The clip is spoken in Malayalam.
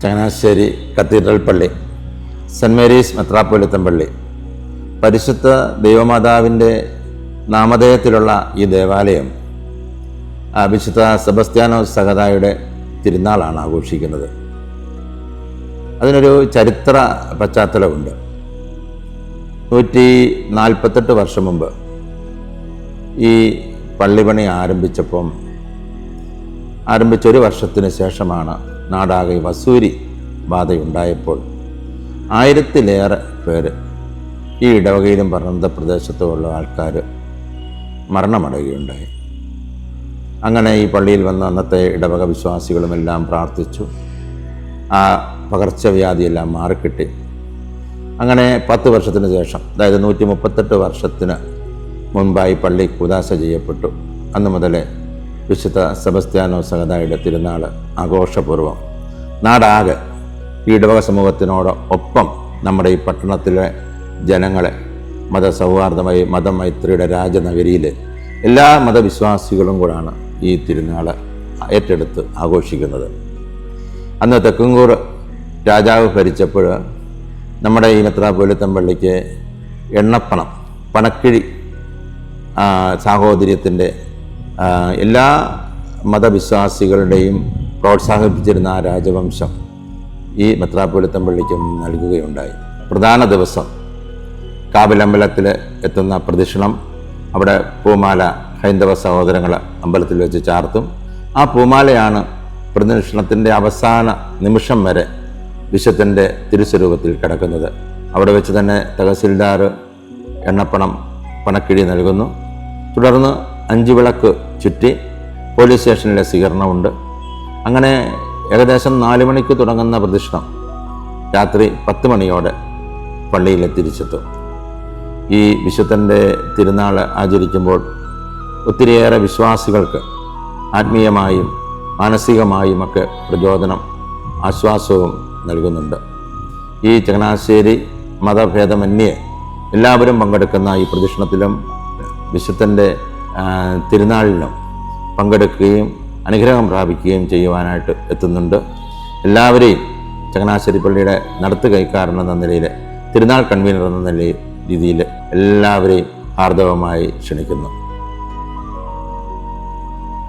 ചങ്ങനാശ്ശേരി കത്തീഡ്രൽ പള്ളി സെന്റ് മേരീസ് മെത്രാപ്പൊലിത്തൻ പള്ളി പരിശുദ്ധ ദൈവമാതാവിന്റെ നാമധേയത്തിലുള്ള ഈ ദേവാലയം വിശുദ്ധ സെബസ്ത്യാനോസ് സഹതായുടെ തിരുനാളാണ് ആഘോഷിക്കുന്നത്. അതിനൊരു ചരിത്ര പശ്ചാത്തലമുണ്ട്. നൂറ്റി നാൽപ്പത്തെട്ട് വർഷം മുമ്പ് ഈ പള്ളിപണി ആരംഭിച്ചപ്പം ആരംഭിച്ചൊരു വർഷത്തിന് ശേഷമാണ് നാടാകെ വസൂരി ബാധയുണ്ടായപ്പോൾ ആയിരത്തിലേറെ പേര് ഈ ഇടവകയിലും പറഞ്ഞ പ്രദേശത്തുമുള്ള ആൾക്കാർ മരണമടയുകയുണ്ടായി. അങ്ങനെ ഈ പള്ളിയിൽ വന്ന അന്നത്തെ ഇടവക വിശ്വാസികളുമെല്ലാം പ്രാർത്ഥിച്ചു. ആ പകർച്ചവ്യാധിയെല്ലാം മാറിക്കിട്ടി. അങ്ങനെ പത്ത് വർഷത്തിന് ശേഷം അതായത് നൂറ്റി മുപ്പത്തെട്ട് വർഷത്തിന് മുൻപായി പള്ളി കുദാശ ചെയ്യപ്പെട്ടു. അന്ന് മുതൽ വിശുദ്ധ സെബസ്ത്യാനോ സഹതായുടെ തിരുനാൾ ആഘോഷപൂർവം നാടാകെ ഈ ഇടവക സമൂഹത്തിനോട് ഒപ്പം നമ്മുടെ ഈ പട്ടണത്തിലെ ജനങ്ങളെ മതസൗഹാർദ്ദമായി മതമൈത്രിയുടെ രാജനഗരിയിൽ എല്ലാ മതവിശ്വാസികളും കൂടാണ് ഈ തിരുനാൾ ഏറ്റെടുത്ത് ആഘോഷിക്കുന്നത്. അന്ന് തെക്കുംകൂർ രാജാവ് ഭരിച്ചപ്പോൾ നമ്മുടെ ഈ മെത്രാപോലിത്തൻ പള്ളിക്ക് എണ്ണപ്പണം പണക്കിഴി സാഹോദര്യത്തിന്റെ എല്ലാ മതവിശ്വാസികളുടെയും പ്രോത്സാഹിപ്പിച്ചിരുന്ന ആ രാജവംശം ഈ മെത്രാപോലിത്തൻ പള്ളിക്കും നൽകുകയുണ്ടായി. പ്രധാന ദിവസം കാവിലമ്പലത്തിൽ എത്തുന്ന പ്രദക്ഷിണം അവിടെ പൂമാല ഹൈന്ദവ സഹോദരങ്ങൾ അമ്പലത്തിൽ വെച്ച് ചാർത്തും. ആ പൂമാലയാണ് പ്രദക്ഷിണത്തിന്റെ അവസാന നിമിഷം വരെ വിശ്വത്തിന്റെ തിരുസ്വരൂപത്തിൽ കിടക്കുന്നത്. അവിടെ വെച്ച് തന്നെ തഹസിൽദാർ എണ്ണപ്പണം പണക്കിഴി നൽകുന്നു. തുടർന്ന് അഞ്ച് വിളക്ക് ചുറ്റി പോലീസ് സ്റ്റേഷനിലെ സ്വീകരണമുണ്ട്. അങ്ങനെ ഏകദേശം നാല് മണിക്ക് തുടങ്ങുന്ന പ്രദക്ഷിണം രാത്രി പത്ത് മണിയോടെ പള്ളിയിൽ തിരിച്ചെത്തും. ഈ വിശുദ്ധന്റെ തിരുനാൾ ആചരിക്കുമ്പോൾ ഒത്തിരിയേറെ വിശ്വാസികൾക്ക് ആത്മീയമായും മാനസികമായും ഒക്കെ പ്രചോദനം ആശ്വാസവും നൽകുന്നുണ്ട്. ഈ ചങ്ങനാശ്ശേരി മതഭേദമന്യേ എല്ലാവരും പങ്കെടുക്കുന്ന ഈ പ്രദക്ഷിണത്തിലും വിശുദ്ധന്റെ ആ, തിരുനാളിലും പങ്കെടുക്കുകയും അനുഗ്രഹം പ്രാപിക്കുകയും ചെയ്യുവാനായിട്ട് എത്തുന്നുണ്ട്. എല്ലാവരെയും ചങ്ങനാശ്ശേരി പള്ളിയുടെ നടത്തു കൈക്കാരൻ എന്ന നിലയിൽ തിരുനാൾ കൺവീനർ എന്ന നിലയിൽ രീതിയിൽ എല്ലാവരെയും ഹാർദവമായി ക്ഷണിക്കുന്നു.